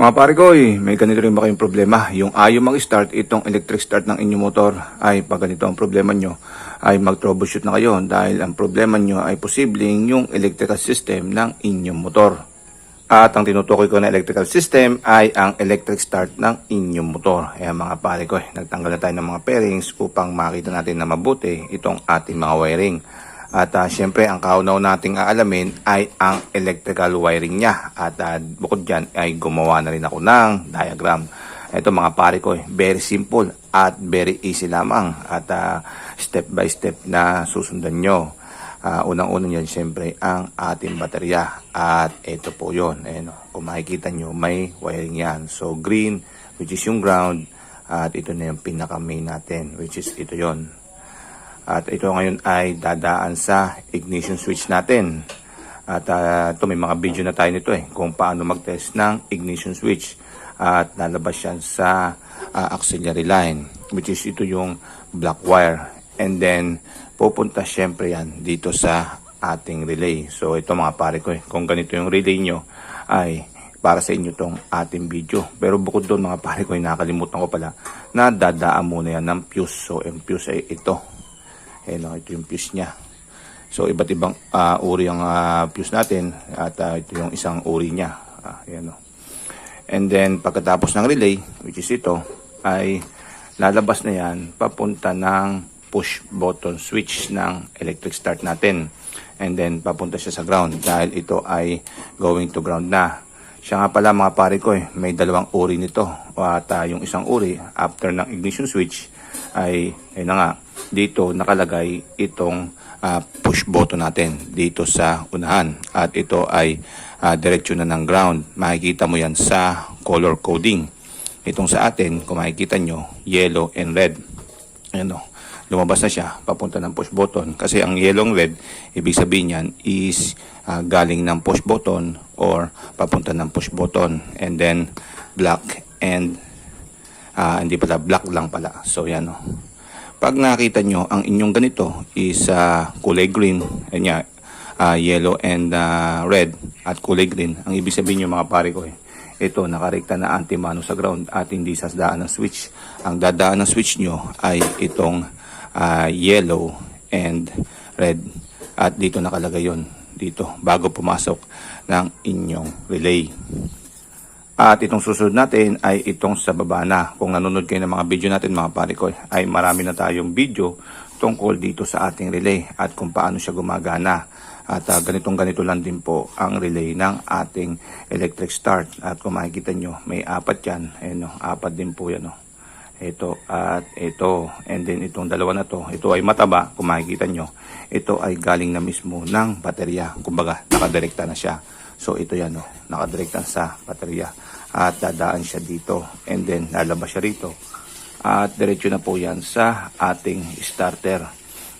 Mga pare ko, eh, may ganito rin ba kayong problema? Yung ayaw mag-start, itong electric start ng inyong motor, ay pag ganito ang problema nyo, ay mag-troubleshoot na kayo dahil ang problema nyo ay posibleng yung electrical system ng inyong motor. At ang tinutukoy ko na electrical system ay ang electric start ng inyong motor. Kaya mga pare ko, eh, nagtanggal na tayo ng mga pairings upang makita natin na mabuti itong ating mga wiring. At ah, syempre, ang kaunaw nating aalamin ay ang electrical wiring niya. At ah, bukod dyan ay gumawa na rin ako ng diagram. Ito mga pare ko, eh, very simple at very easy lamang. At ah, step by step na susundan nyo. Ah, unang-una yan, syempre, ang ating baterya. At ito po yon Ayan, oh. kung makikita nyo, may wiring yan. So, green, which is yung ground. At ito na yung pinaka-main natin, which is ito yon at ito ngayon ay dadaan sa ignition switch natin. At ah, ito may mga video na tayo nito eh kung paano mag-test ng ignition switch. At lalabas yan sa ah, auxiliary line which is ito yung black wire. And then pupunta syempre yan dito sa ating relay. So ito mga pare ko eh kung ganito yung relay nyo ay para sa inyo tong ating video. Pero bukod doon mga pare ko, ay nakalimutan ko pala na dadaan muna yan ng fuse. So, yung fuse ay ito. Ayan o, ito yung fuse niya. So, iba't ibang ah, uri ang ah, fuse natin at ah, ito yung isang uri niya. Ah, ayan o. And then, pagkatapos ng relay, which is ito, ay lalabas na yan papunta ng push button switch ng electric start natin. And then, papunta siya sa ground dahil ito ay going to ground na. Siya nga pala mga pare ko eh, may dalawang uri nito. At ah, yung isang uri, after ng ignition switch, ay, ayun na nga, dito nakalagay itong ah, push button natin dito sa unahan. At ito ay uh, diretsyo na ng ground. Makikita mo yan sa color coding. Itong sa atin, kung makikita nyo, yellow and red. Ayan o, lumabas na siya, papunta ng push button. Kasi ang yellow and red, ibig sabihin yan is ah, galing ng push button or papunta ng push button. And then, black and Ah, hindi pala, black lang pala. So, yan o. Pag nakita nyo, ang inyong ganito is ah, kulay green, yan nga, ah, yellow and ah, red at kulay green. Ang ibig sabihin nyo mga pare ko eh, ito nakarekta na antimano sa ground at hindi sa daan ng switch. Ang dadaan ng switch nyo ay itong ah, yellow and red. At dito nakalagay yon dito bago pumasok ng inyong relay. At itong susunod natin ay itong sa baba na. Kung nanonood kayo ng mga video natin mga pare ko, ay marami na tayong video tungkol dito sa ating relay at kung paano siya gumagana. At ah, ganitong ganito lang din po ang relay ng ating electric start. At kung makikita nyo, may apat yan. Ayan, no, apat din po yan. No. Ito at ito. And then itong dalawa na to. Ito ay mataba. Kung makikita nyo, ito ay galing na mismo ng baterya. Kumbaga, nakadirekta na siya. So ito yan, no, nakadirekta sa baterya. At dadaan siya dito. And then lalabas siya rito. At diretso na po yan sa ating starter.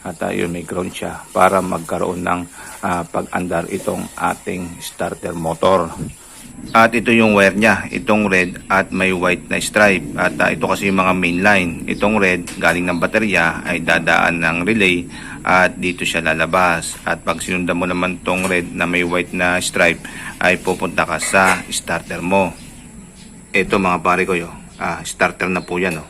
At uh, yun, may ground siya para magkaroon ng ah, pag-andar itong ating starter motor. At ito yung wire niya, itong red at may white na stripe. At ah, ito kasi yung mga main line. Itong red galing ng baterya ay dadaan ng relay at dito siya lalabas. At pag sinundan mo naman tong red na may white na stripe ay pupunta ka sa starter mo. Ito mga pare ko yo, ah, starter na po yan. Oh.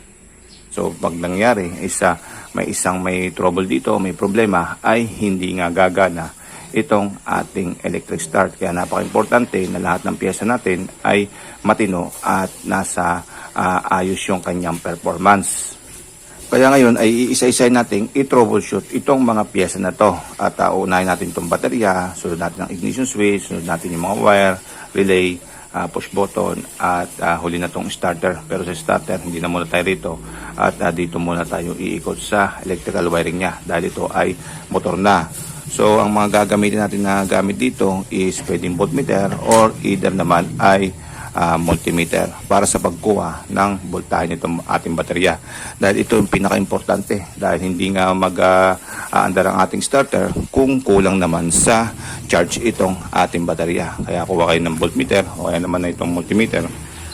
So pag nangyari isa may isang may trouble dito, may problema ay hindi nga gagana itong ating electric start. Kaya napaka-importante na lahat ng piyesa natin ay matino at nasa ah, ayos yung kanyang performance. Kaya ngayon ay iisa-isay nating i-troubleshoot itong mga piyesa na to. At uh, unahin natin itong baterya, sunod natin ang ignition switch, sunod natin yung mga wire, relay, ah, push button, at ah, huli na itong starter. Pero sa starter, hindi na muna tayo rito. At ah, dito muna tayo iikot sa electrical wiring niya dahil ito ay motor na. So, ang mga gagamitin natin na gamit dito is pwedeng voltmeter or either naman ay ah, multimeter para sa pagkuha ng voltahe nitong ating baterya. Dahil ito yung pinaka-importante dahil hindi nga mag-aandar ang ating starter kung kulang naman sa charge itong ating baterya. Kaya kuha kayo ng voltmeter o kaya naman na itong multimeter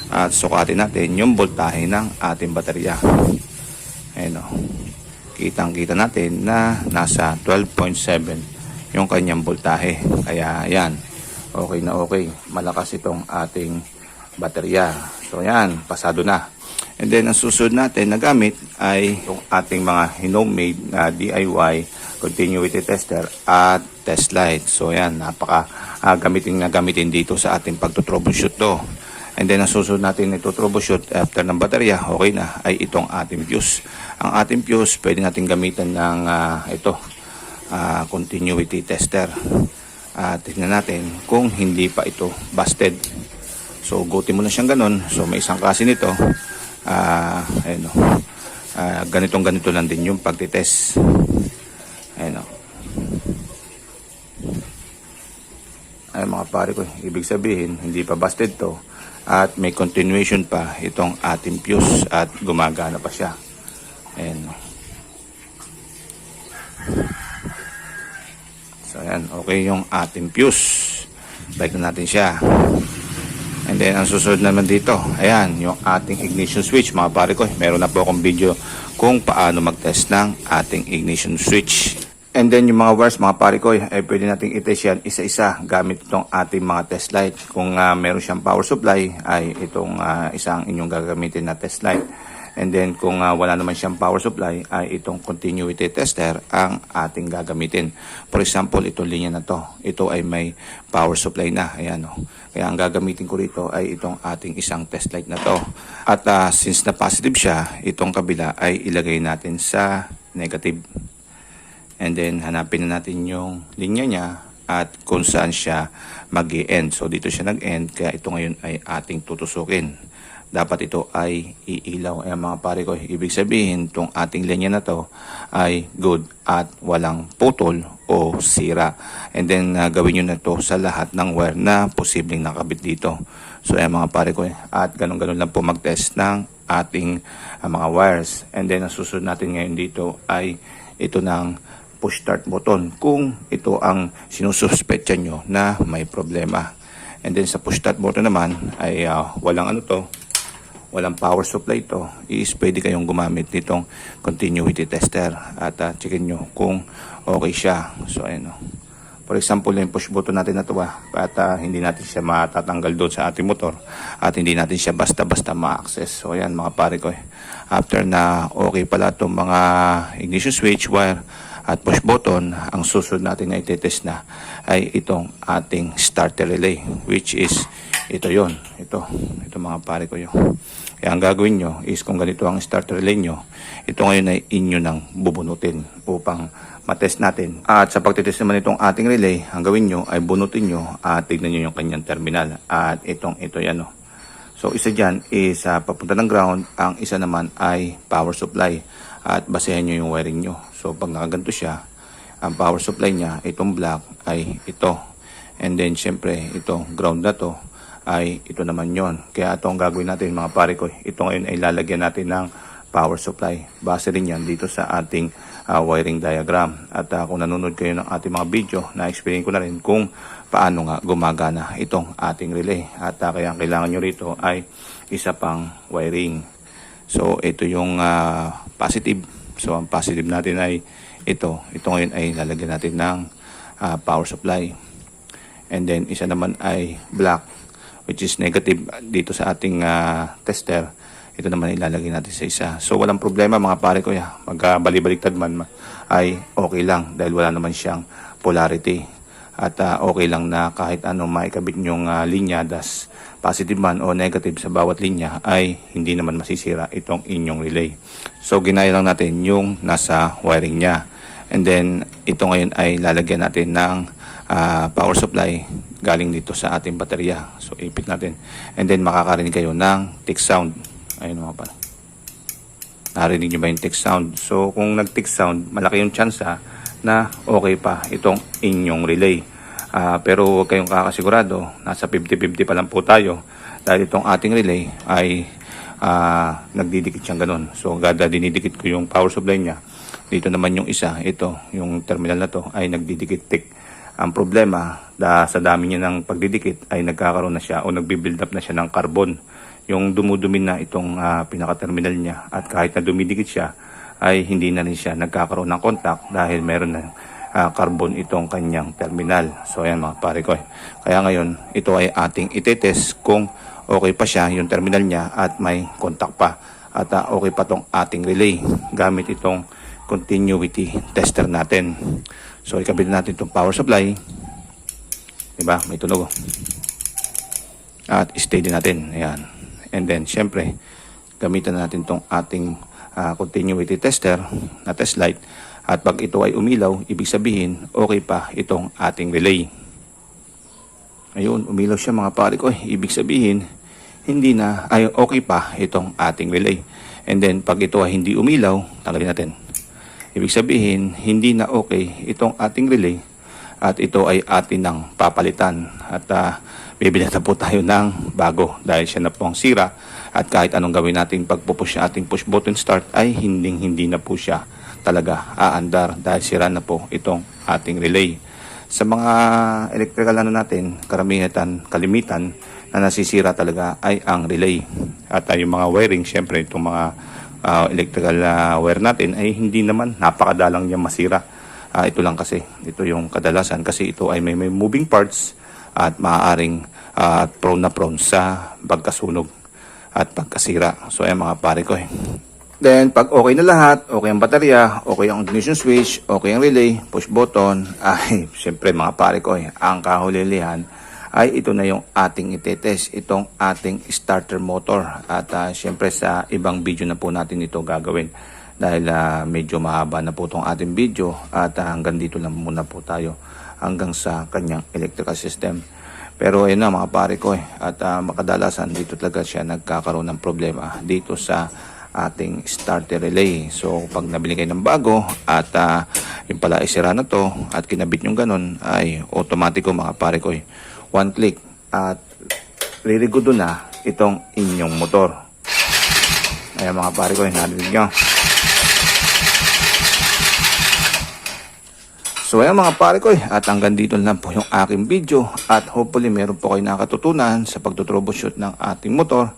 at sukatin natin yung voltahe ng ating baterya. Ayan o. Kitang-kita natin na nasa 12.7 yung kanyang voltahe. Kaya yan, okay na okay. Malakas itong ating baterya. So yan, pasado na. And then ang susunod natin na gamit ay yung ating mga homemade na DIY continuity tester at test light. So yan, napaka ah, gamitin na gamitin dito sa ating pagto-troubleshoot to. And then ang susunod natin ito troubleshoot after ng baterya, okay na, ay itong ating fuse. Ang ating fuse, pwede natin gamitan ng ah, ito, ah, continuity tester. At tignan natin kung hindi pa ito busted. So, gutin mo na siyang ganun. So, may isang kasi nito. Ah, ayun o. Ah, ganitong ganito lang din yung pagtitest. Ayun o. Ay mga pare ko, ibig sabihin, hindi pa busted to. At may continuation pa itong ating fuse at gumagana pa siya. Ayun o. So, ayan. Okay yung ating fuse. Balik na natin siya. And then, ang susunod naman dito, ayan, yung ating ignition switch, mga pare ko. Meron na po akong video kung paano mag-test ng ating ignition switch. And then, yung mga wires, mga pare ko, ay pwede nating i-test yan isa-isa gamit itong ating mga test light. Kung ah, meron siyang power supply, ay itong ah, isang inyong gagamitin na test light. And then kung ah, wala naman siyang power supply ay itong continuity tester ang ating gagamitin. For example, itong linya na to. Ito ay may power supply na. Ayan o. Kaya ang gagamitin ko rito ay itong ating isang test light na to. At ah, since na positive siya, itong kabila ay ilagay natin sa negative. And then hanapin na natin yung linya niya at kung saan siya mag end So dito siya nag-end kaya ito ngayon ay ating tutusukin dapat ito ay iilaw. Ayan mga pare ko, ibig sabihin itong ating linya na to ay good at walang putol o sira. And then uh, gawin nyo na to sa lahat ng wire na posibleng nakabit dito. So ayan mga pare ko, at ganun-ganun lang po mag-test ng ating uh, mga wires. And then ang susunod natin ngayon dito ay ito ng push start button kung ito ang sinususpetya nyo na may problema. And then sa push start button naman ay uh, walang ano to, walang power supply ito, is pwede kayong gumamit nitong continuity tester at uh, checkin nyo kung okay siya. So, ayun o. For example, yung push button natin na ito ah, at uh, hindi natin siya matatanggal doon sa ating motor at hindi natin siya basta-basta ma-access. So, ayan mga pare ko. eh. After na okay pala itong mga ignition switch wire at push button, ang susunod natin na itetest na ay itong ating starter relay which is ito yon ito ito mga pare ko yun. Kaya ang gagawin nyo is kung ganito ang starter relay nyo ito ngayon ay inyo nang bubunutin upang matest natin. At sa pagtitest naman itong ating relay ang gawin nyo ay bunutin nyo at tignan nyo yung kanyang terminal. At itong ito yan o So isa dyan is uh, papunta ng ground, ang isa naman ay power supply at basehan nyo yung wiring nyo. So pag nakaganto siya, ang power supply niya, itong black ay ito. And then syempre ito ground na to ay ito naman yon. Kaya ito ang gagawin natin mga pare ko. Ito ngayon ay lalagyan natin ng power supply. Base rin yan dito sa ating uh, wiring diagram. At uh, kung nanonood kayo ng ating mga video, na-explain ko na rin kung paano nga gumagana itong ating relay. At uh, kaya ang kailangan nyo rito ay isa pang wiring. So ito yung uh, positive. So ang positive natin ay ito. Ito ngayon ay lalagyan natin ng uh, power supply. And then isa naman ay black which is negative dito sa ating uh, tester. Ito naman ilalagay natin sa isa. So walang problema mga pare ko ya. Magkabalibaliktad man ay okay lang dahil wala naman siyang polarity. At uh, okay lang na kahit ano maikabit nyong uh, linya das positive man o negative sa bawat linya ay hindi naman masisira itong inyong relay. So ginaya lang natin yung nasa wiring niya. And then ito ngayon ay lalagyan natin ng uh, power supply galing dito sa ating baterya. So ipit natin. And then makakarinig kayo ng tick sound. Ayun mga pala. Narinig nyo ba yung tick sound? So kung nag-tick sound, malaki yung chance na okay pa itong inyong relay. Ah, pero huwag kayong kakasigurado, nasa 50-50 pa lang po tayo dahil itong ating relay ay ah, nagdidikit siyang ganun. So gada dinidikit ko yung power supply niya. Dito naman yung isa, ito, yung terminal na to ay nagdidikit tick. Ang problema, da, sa dami niya ng pagdidikit ay nagkakaroon na siya o nagbi-build up na siya ng carbon. Yung dumudumi na itong ah, pinaka-terminal niya at kahit na dumidikit siya ay hindi na rin siya nagkakaroon ng contact dahil meron na ah, carbon itong kanyang terminal. So ayan mga pare ko. Kaya ngayon, ito ay ating itetest kung okay pa siya yung terminal niya at may contact pa at ah, okay pa tong ating relay gamit itong continuity tester natin so ikabit natin itong power supply diba may tunog oh. at din natin ayan and then syempre gamitan natin tong ating ah, continuity tester na test light. At pag ito ay umilaw ibig sabihin okay pa itong ating relay. Ayun umilaw siya mga pare ko. Ibig sabihin hindi na ay okay pa itong ating relay. And then pag ito ay hindi umilaw tanggalin natin. Ibig sabihin hindi na okay itong ating relay at ito ay atin ng papalitan. At ah, bibili na po tayo ng bago dahil siya na po ang sira at kahit anong gawin natin pagpupush sa ating push button start ay hindi hindi na po siya talaga aandar dahil sira na po itong ating relay. Sa mga electrical ano natin karamihan kalimitan na nasisira talaga ay ang relay. At ah, yung mga wiring syempre itong mga ah, electrical ah, wire natin ay hindi naman napakadalang niya masira. Ah, ito lang kasi, ito yung kadalasan kasi ito ay may, may moving parts at maaaring ah, prone na prone sa pagkasunog at pagkasira. So ayan mga pare ko eh. Then pag okay na lahat, okay ang baterya, okay ang ignition switch, okay ang relay, push button, ay syempre mga pare ko eh, ang kahulilihan ay ito na yung ating itetest, itong ating starter motor. At ah, syempre sa ibang video na po natin ito gagawin dahil ah, medyo mahaba na po itong ating video at ah, hanggang dito lang muna po tayo hanggang sa kanyang electrical system. Pero ayun na mga pare ko eh, at ah, makadalasan dito talaga siya nagkakaroon ng problema dito sa ating starter relay. So pag nabili kayo ng bago at ah, yung pala ay sira na to at kinabit yung ganun ay automatiko mga pare ko eh. One click at ririgudo na itong inyong motor. Ayan mga pare ko, eh, narinig nyo. So ayan mga pare ko, eh, at hanggang dito lang po yung aking video. At hopefully meron po kayo nakatutunan sa pagtutroubleshoot ng ating motor.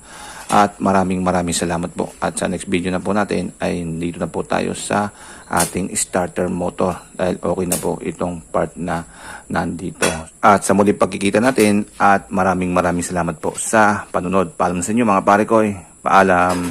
At maraming maraming salamat po. At sa next video na po natin ay dito na po tayo sa ating starter motor. Dahil okay na po itong part na nandito. At sa muli pagkikita natin at maraming maraming salamat po sa panunod paalam sa inyo mga pare ko, eh. paalam